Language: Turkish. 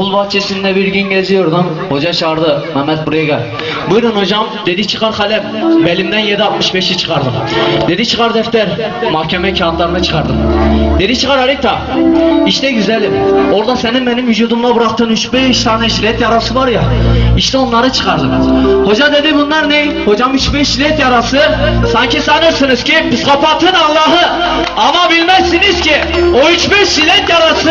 Okul bahçesinde bir gün geziyordum. Hoca çağırdı. Mehmet buraya gel. Buyurun hocam. Dedi çıkar kalem. Belimden 7.65'i çıkardım. Dedi çıkar defter. Mahkeme kağıtlarını çıkardım. Dedi çıkar harita. İşte güzelim. Orada senin benim vücudumda bıraktığın 3-5 tane jilet yarası var ya. İşte onları çıkardım. Hoca dedi bunlar ne? Hocam 3-5 jilet yarası. Sanki sanırsınız ki psikopatın Allah'ı. Ama bilmezsiniz ki o 3-5 jilet yarası